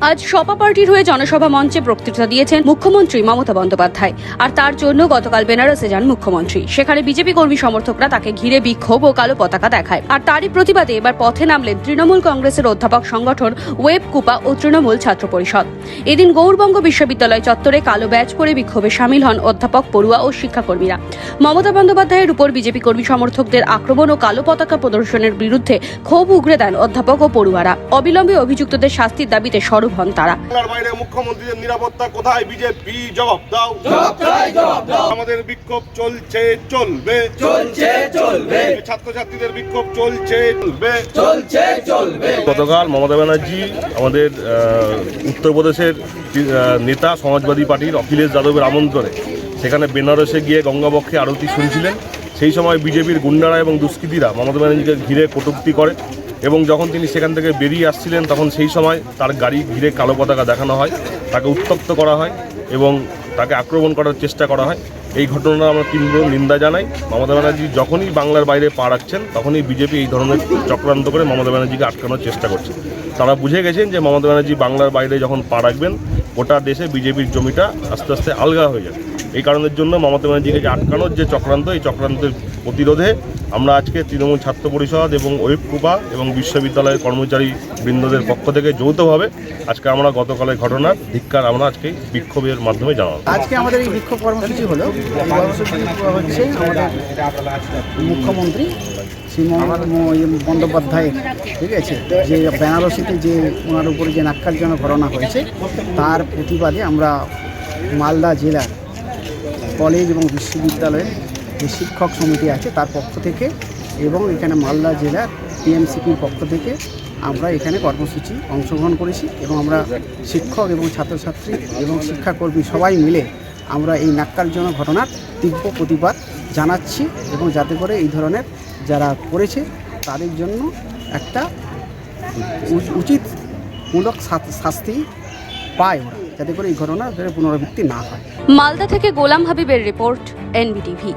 আজ সপা পার্টির হয়ে জনসভা মঞ্চে বক্তৃতা দিয়েছেন মুখ্যমন্ত্রী মমতা বন্দ্যোপাধ্যায়। আর তার জন্য গতকাল বেনারসে যান মুখ্যমন্ত্রী। সেখানে বিজেপি কর্মী সমর্থকরা তাকে ঘিরে বিক্ষোভ ও কালো পতাকা দেখায়। আর তারই প্রতিবাদে এবার পথে নামলেন তৃণমূল কংগ্রেসের অধ্যাপক সংগঠন ওয়েব কুপা ও তৃণমূল ছাত্র পরিষদ। এদিন গৌরবঙ্গ বিশ্ববিদ্যালয় চত্বরে কালো ব্যাচ পরে বিক্ষোভে সামিল হন অধ্যাপক পড়ুয়া ও শিক্ষাকর্মীরা। মমতা বন্দ্যোপাধ্যায়ের উপর বিজেপি কর্মী সমর্থকদের আক্রমণ ও কালো পতাকা প্রদর্শনের বিরুদ্ধে ক্ষোভ উগরে দেন অধ্যাপক ও পড়ুয়ারা। অবিলম্বে অভিযুক্তদের শাস্তির দাবিতে সরব হন তারা। বাইরে মুখ্যমন্ত্রীদের নিরাপত্তা কোথায়? বিজেপি জবাব দাও। আমাদের বিক্ষোভ চলছে চলবে। চলছে চলবে। ছাত্রছাত্রীদের বিক্ষোভ চলছে চলবে। চলছে চলবে। গতকাল মমতা ব্যানার্জি আমাদের উত্তরপ্রদেশের আহ, নেতা সমাজবাদী পার্টির অখিলেশ যাদবের আমন্ত্রণে। সেখানে বেনারসে গিয়ে গঙ্গাবক্ষে আরতি শুনছিলেন। সেই সময় বিজেপির গুন্ডারা এবং দুষ্কৃতীরা মমতা ব্যানার্জিকে ঘিরে কটূক্তি করে। এবং যখন তিনি সেখান থেকে বেরিয়ে আসছিলেন, তখন সেই সময় তার গাড়ি ঘিরে কালো পতাকা দেখানো হয়, তাকে উত্তক্ত করা হয় এবং তাকে আক্রমণ করার চেষ্টা করা হয়। এই ঘটনার আমরা তীব্র নিন্দা জানাই। মমতা ব্যানার্জি যখনই বাংলার বাইরে পা রাখছেন, তখনই বিজেপি এই ধরনের চক্রান্ত করে মমতা ব্যানার্জিকে আটকানোর চেষ্টা করছে। তারা বুঝে গেছেন যে মমতা ব্যানার্জি বাংলার বাইরে যখন পা রাখবেন, গোটা দেশে বিজেপির জমিটা আস্তে আস্তে আলগা হয়ে যাবে। এই কারণের জন্য মমতা ব্যানার্জিকে যে আটকানোর যে চক্রান্ত, এই চক্রান্তের প্রতিরোধে আমরা আজকে তৃণমূল ছাত্র পরিষদ এবং ওয়েব কুপা এবং বিশ্ববিদ্যালয়ের কর্মচারী বৃন্দদের পক্ষ থেকে যৌথভাবে আজকে আমরা গতকালের ঘটনার ধিক্কার আমরা আজকে বিক্ষোভের মাধ্যমে জানালাম। আজকে আমাদের এই বিক্ষোভ কর্মসূচি হলো হচ্ছে আমাদের মুখ্যমন্ত্রী ঠিক আছে? যে বেনারসিতে যে ওনার উপরে যে নাক্কারজনক ঘটনা হয়েছে, তার প্রতিবাদে আমরা মালদা জেলার কলেজ এবং বিশ্ববিদ্যালয়ের যে শিক্ষক সমিতি আছে তার পক্ষ থেকে এবং এখানে মালদা জেলার টিএমসিপির পক্ষ থেকে আমরা এখানে কর্মসূচি অংশগ্রহণ করেছি এবং আমরা শিক্ষক এবং ছাত্রছাত্রী এবং শিক্ষাকর্মী সবাই মিলে আমরা এই নাক্কারজনক ঘটনার তীব্র প্রতিবাদ জানাচ্ছি এবং যাতে করে এই ধরনের যারা করেছে তাদের জন্য একটা উচিত মূলক শাস্তি পায় ওরা, যাতে করে এই ঘটনার পুনরাবৃত্তি না হয়। মালদা থেকে গোলাম হাবিবের রিপোর্ট, এনবিটিভি।